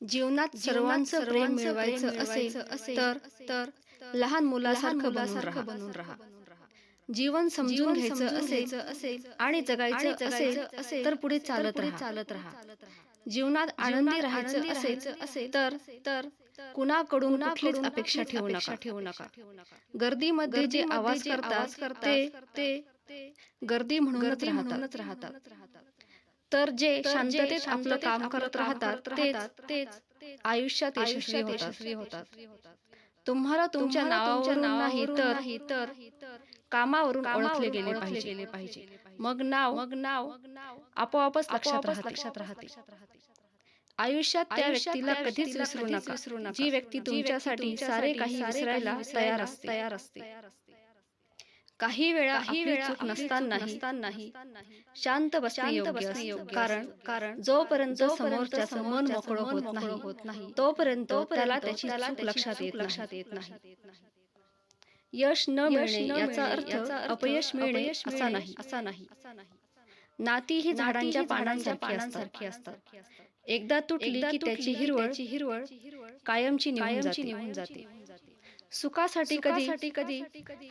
जीवनात सर्वांचं प्रेम मिळवायचं असेल तर तर लहान मुलासारखं बनून राहा. जीवन समजून घ्यायचं असेल असेल आणि जगायचं असेल तर पुढे चालत राहा. चालत राहा. जीवनात आनंदी राहायचं असेल असेल तर तर कुणाकडून कुठलीच अपेक्षा ठेवू नका. ठेवू नका. गर्दीमध्ये जे आवाज करतात ते ते गर्दी म्हणूनच राहतात. राहतात. तर जे शांततेत आपलं काम करत राहतात तेच तेच आयुष्यात यशस्वी होतात. तुम्हाला तुमच्या नावावरून नाही तर तर कामावरून ओळखले गेले पाहिजे. मग नाव मग नाव आपोआपच लक्षात राहते. आयुष्यात त्या व्यक्तीला कधीच विसरू नका. जी व्यक्ती तुमच्यासाठी सारे काही विसरायला तयार असते. काही वेळा ही वेळा चूक नसताना नसतानाही शांत बसणे योग्य. कारण कारण जोपर्यंत समोरच्याचं मन मोकळं होत नाही होत नाही तोपर्यंत त्याला त्याची चूक लक्षात येत लक्षात येत नाही. यश न मिळणे याचा अर्थ अपयश मिळणे असा नाही. असा नाही. नाती ही झाडांच्या पानांसारखी असतात. एकदा तुटली की त्याची हिरवळ हिरवळ कायमची कायमची निघून जाते. सुखासाठी कधी कधी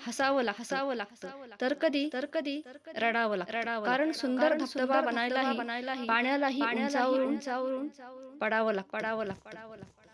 हसावं लाग हसावं लागतं. तर कधी तर कधी रडावं लागतं. रडावं कारण सुंदर धबधबा बनायला बनायला पाण्यालाही उंचावरून पडावं लाग पडावं लाग पडावं लाग